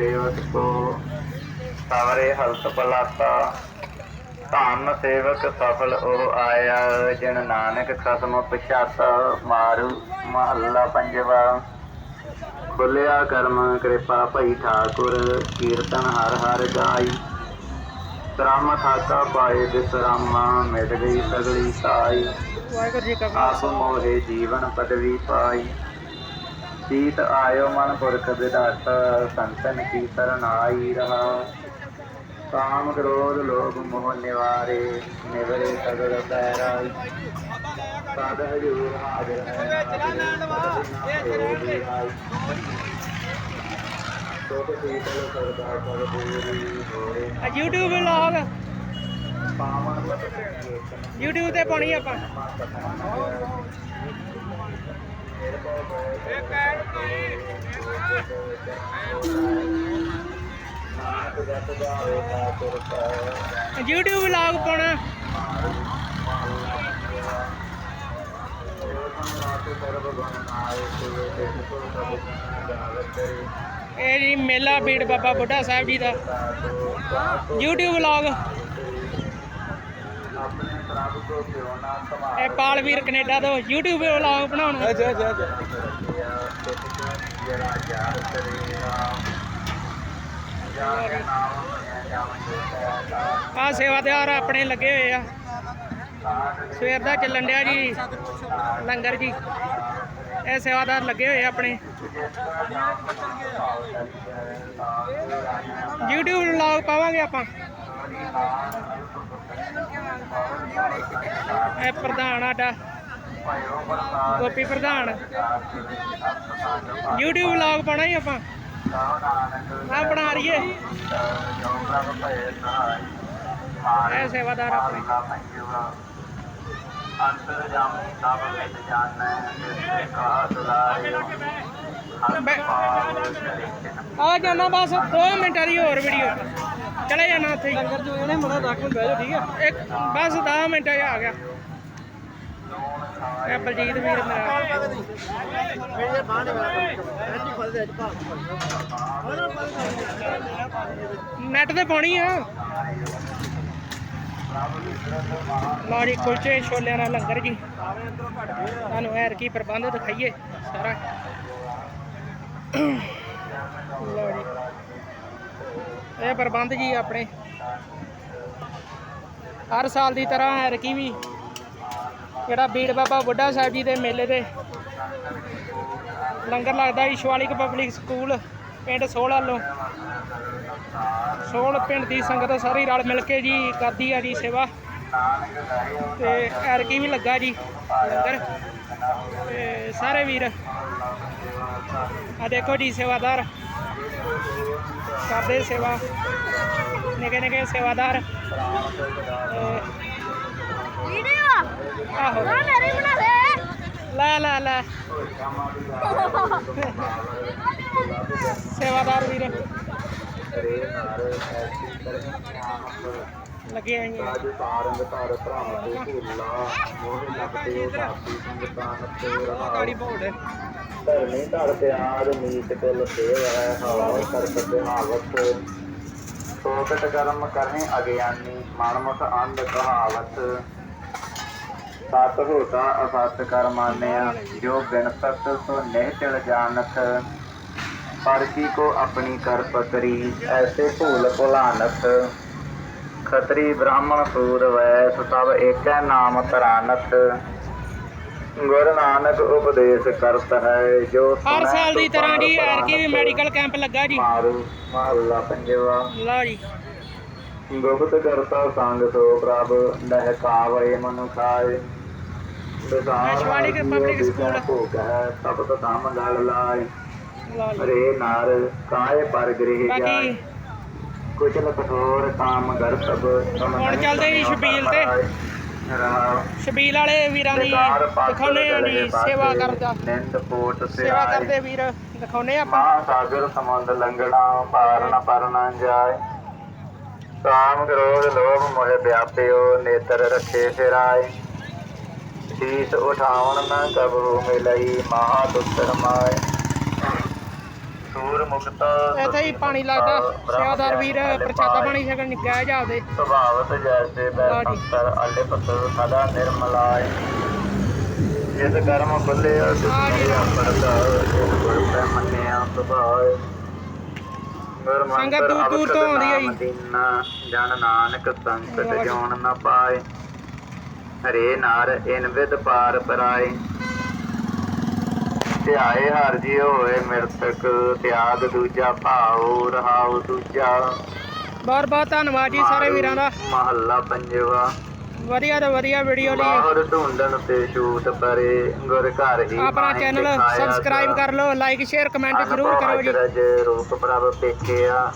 ਸੇਵਕ ਸਵਰੇ ਹਲਤ ਪਲਾਤਾ ਧੰਨ ਸੇਵਕ ਸਫਲ ਉਹ ਆਇਆ ਜਿਨ ਨਾਨਕ ਖਸਮ ਪਛਾਤਾ ਮਾਰੂ ਮਹੱਲਾ ਪੰਜਵਾ। ਖੁੱਲਿਆ ਕਰਮ ਕਿਰਪਾ ਭਈ ਠਾਕੁਰ ਕੀਰਤਨ ਹਰ ਹਰ ਗਾਈ। ਸ਼ਰਮ ਖਾਤਾ ਪਾਏ ਬਿਸਰਾਮਾ ਮਿਟ ਗਈ ਸਗਲੀ ਸਾਈ। ਵਾਹਿਗੁਰੂ ਜੀ ਕਾ ਆਪ ਮੋਰੇ ਜੀਵਨ ਪਦਵੀ ਪਾਈ। ਸੀਤ ਆਇਓ ਮਨ ਪੁਰਖ ਵਿਦਾਤਾ ਸੰਤਨ ਕੀ ਸਰਣ ਆਈ ਰਹਾ। ਕਾਮ ਕ੍ਰੋਧ ਲੋਭ ਮੋਹ ਨਿਵਾਰੇ ਨਿਵਰੇ ਸਗਲ ਪੈਰਾਈ। ਸਾਧ ਹਜੂਰ ਹਾਜ਼ਰ ਹੈ YouTube ਵਲੌਗ YouTube ਤੇ ਪਾਉਣੀ ਆਪਾਂ। YouTube ਵਲੌਗ ਪਾਉਣਾ। ਇਹ ਜੀ ਮੇਲਾ ਬੀੜ ਬਾਬਾ ਬੁੱਢਾ ਸਾਹਿਬ ਜੀ ਦਾ। YouTube ਵਲੌਗ ਆਪਣੇ ਇਹ ਪਾਲਵੀਰ ਕੈਨੇਡਾ ਤੋਂ YouTube ਵਲੌਗ ਬਣਾਉਣ ਅੱਛਾ ਅੱਛਾ ਜਾਵਾਂਗੇ ਆ ਸੇਵਾਦਾਰ ਆਪਣੇ ਲੱਗੇ ਹੋਏ ਆ। ਸਵੇਰ ਦਾ ਚੱਲਣ ਡਿਆ ਜੀ ਲੰਗਰ ਜੀ। ਇਹ ਸੇਵਾਦਾਰ ਲੱਗੇ ਹੋਏ ਆਪਣੇ। YouTube ਵਲੌਗ ਪਾਵਾਂਗੇ ਆਪਾਂ। ਇਹ ਪ੍ਰਧਾਨ ਸਾਡਾ। ਗੋਪੀ ਪ੍ਰਧਾਨ। YouTube ਵਲੌਗ ਪਾਉਣਾ ਹੀ ਆਪਾਂ। ਆ ਬਣਾ ਰਹੀਏ ਇਹ ਸੇਵਾਦਾਰ ਆਪਣੇ। ਅੰਤਰ ਜਾਮ ਸਭ ਵਿੱਚ ਜਾਣੈ ਜਿਸੇ ਕਹਾ ਦੁਲਾਰੇ ਆ ਜਾਣਾ ਬਸ 2 ਮਿੰਟਾਂ ਦੀ ਹੋਰ ਵੀਡੀਓ ਚਲੇ ਜਾਣਾ ਉੱਥੇ ਲੰਗਰ ਜੋ ਇਹਨੇ ਮੜਾ ਰੱਖ ਬਹਿ ਜਾ ਠੀਕ ਆ? ਇੱਕ ਬਸ 10 ਮਿੰਟਾਂ ਆ ਗਿਆ। ਇਹ ਬਲਜੀਤ ਵੀਰ ਮੇਰਾ। ਨੈਟ ਤੇ ਪਾਉਣੀ ਆ। ਜੀ ਕੁਲਚੇ ਛੋਲਿਆਂ ਦਾ ਲੰਗਰ ਜੀ। ਤੁਹਾਨੂੰ ਐਰ ਕੀ ਪ੍ਰਬੰਧ ਦਿਖਾਈਏ ਸਾਰਾ। ਜੀ। ਇਹ ਪ੍ਰਬੰਧ ਜੀ ਆਪਣੇ। ਹਰ ਸਾਲ ਦੀ ਤਰ੍ਹਾਂ ਐਰਕੀ ਵੀ। ਜਿਹੜਾ ਬੀੜ ਬਾਬਾ ਬੁੱਢਾ ਸਾਹਿਬ ਜੀ ਦੇ ਮੇਲੇ ਦੇ ਲੰਗਰ ਲੱਗਦਾ ਜੀ ਸ਼ਿਵਾਲਿਕ ਪਬਲਿਕ ਸਕੂਲ, ਪਿੰਡ ਸੋਲ ਵੱਲੋਂ। ਸੋਲ ਪਿੰਡ ਦੀ ਸੰਗਤ ਸਾਰੀ ਰਲ ਮਿਲ ਕੇ ਜੀ ਕਰਦੀ ਆ ਜੀ ਸੇਵਾ। ਤੇ ਐਰਕੀ ਵੀ ਲੱਗਾ ਜੀ ਲੰਗਰ। ਤੇ ਸਾਰੇ ਵੀਰ। ਆ ਦੇਖੋ ਜੀ ਸੇਵਾਦਾਰ। ਕਰਦੇ ਸੇਵਾ ਨਿੱਕੇ ਨਿੱਕੇ ਸੇਵਾਦਾਰ। ਵੀਡੀਓ ਆਹੋ। ਆ ਮੇਰੀ ਬਣਾ ਲੈ ਲੈ ਲੈ। ਲੈ ਸੇਵਾਦਾਰ ਵੀਰ। ਲੱਗੇ ਹੋਏ ਆ ਅੱਜ ਤਾਰੰਗ ਧਰ ਭ੍ਰਮ ਤੇ ਭੁੱਲਾ ਮੋਹ ਲੱਗਦੇ ਸਾਥੀ ਸੰਗਤਾਨ ਤੇ ਰਹਾ ਗਾੜੀ ਭੋੜ ਧਰਨੀ ਧਰ ਪਿਆਰ ਮੀਤ ਕੁਲ ਸੇਵ ਹੈ, ਹਵਾ ਕਰਤ ਬਿਹਾਵਤ ਸੋਕਟ ਕਰਮ ਕਰਹਿ ਅਗਿਆਨੀ ਮਨਮੁਖ ਅੰਧ ਕਹਾਵਤ। ਸਤ ਹੋਤਾ ਅਸਤ ਕਰ ਜੋ ਬਿਨ ਸਤ ਸੋ ਨਿਹਚਲ ਜਾਣਤ। ਪਰ ਕੀ ਕੋ ਆਪਣੀ ਕਰ ਪਕਰੀ ਐਸੇ ਭੂਲ ਭੁਲਾਨਤ। ਖਤਰੀ ਬ੍ਰਾਹਮਣ ਸੂਰ ਵੈਸ ਸਭ ਏਕੈ ਨਾਮ ਤਰਾਨਤ। ਗੁਰੂ ਨਾਨਕ ਉਪਦੇਸ਼ ਕਰਤ ਹੈ ਜੋ ਹਰ ਸਾਲ ਦੀ ਤਰ੍ਹਾਂ ਜੀ ਐਰਕੀ ਵੀ। ਮੈਡੀਕਲ ਕੈਂਪ ਲੱਗਾ ਜੀ। ਮਾਰੂ ਮਹੱਲਾ ਪੰਜਵਾ। ਲਓ ਜੀ। ਗੁਪਤ ਕਰਤਾ ਸੰਗ ਸੋ ਪ੍ਰਭ ਲਹਿ ਕਾਵੇ ਮਨੁ ਖਾਏ। Shivalik public school. ਭੋਗ ਹੈ ਤਪਤ ਧਮ ਗਲ ਲਾਏ। ਰੇ ਨਾਰ ਕਾਏ ਪਰ ਗ੍ਰਹਿ ਜਾਏ। ਕੁਚਲ ਕਠੋਰ ਕਾਮ ਗਰ ਸਭ ਹੁਣ ਚੱਲਦੇ ਜੀ ਛਬੀਲ ਤੇ। ਸ਼ਬੀਲ ਵਾਲੇ ਵੀਰਾਂ ਦੀ ਦਿਖਾਉਣੇ ਆ ਜੀ ਸੇਵਾ ਕਰਦਾ। ਸੇਵਾ ਕਰਦੇ ਵੀਰ ਦਿਖਾਉਣੇ ਆਪਾਂ। ਮਹਾ ਸਾਗਰ ਸਮੁੰਦ ਲੰਘਣਾ ਪਾਰ ਨ ਪਰ ਨ ਜਾਏ। ਕਾਮ ਕ੍ਰੋਧ ਲੋਭ ਮੋਹ ਵਿਆਪਿਓ ਨੇਤਰ ਰੱਖੇ ਫਿਰਾਏ ਸ਼ੀਸ ਉਠਾਵਣ ਨ ਕਬੂ ਮਿਲਈ ਮਹਾ ਦੁੱਤਰ ਮਾਏ। ਮੁਕਤ ਇੱਥੇ ਹੀ ਪਾਣੀ ਲੱਗਦਾ ਸੇਵਾਦਾਰ ਵੀਰ ਪ੍ਰਸ਼ਾਦਾ ਪਾਣੀ ਛਕਣ ਸੁਭਾਵਤ ਜੈਸੇ ਵਾਹ ਜੀ। ਬੈਸੰਤਰ ਅਲਿਪਤ ਸਦਾ ਨਿਰਮਲਾਇ ਜਿਸ ਕਰਮ ਖੁੱਲੇ ਵਾਹ ਜੀ। ਅਸਿ ਆਪਰਦਾ ਜਿਸ ਗੁਰ ਪੈ ਮੰਨਿਆ ਸੁਭਾਏ ਗੁਰ ਸੰਗਤ ਦੂਰ ਦੂਰ ਤੋਂ ਆਉਂਦੀ ਹੈ ਜੀ। ਮਦੀਨਾ ਜਨ ਨਾਨਕ ਸੰਕਟ। ਜੋਨ ਨ ਪਾਏ ਹਰੇ ਨਾਰ ਇਨ ਵਿਦ ਪਾਰ ਪਰਾਏ ਧਿਆਏ ਹਰ ਜੀ ਹੋਏ ਮਿਰਤਕ ਤਿਆਗ ਦੂਜਾ ਭਾਉ ਰਹਾਉ ਦੂਜਾ। ਬਹੁਤ ਬਹੁਤ ਧੰਨਵਾਦ ਜੀ ਸਾਰੇ ਵੀਰਾਂ ਦਾ। ਮਹੱਲਾ ਪੰਜਵਾ। ਵਧੀਆ ਤੋਂ ਵਧੀਆ ਵੀਡੀਓ ਲਈ। ਬਾਹਰ ਢੂੰਡਣ ਤੇ ਛੂਟ ਪਰੇ ਗੁਰ ਘਰ ਹੀ ਆਪਣਾ ਚੈਨਲ ਸਬਸਕ੍ਰਾਈਬ। ਕਰ ਲਓ ਲਾਈਕ ਸ਼ੇਅਰ ਕਮੈਂਟ ਜ਼ਰੂਰ ਕਰੋ ਜੀ ਰੂਪ ਪ੍ਰਭ ਪੇਖਿਆ।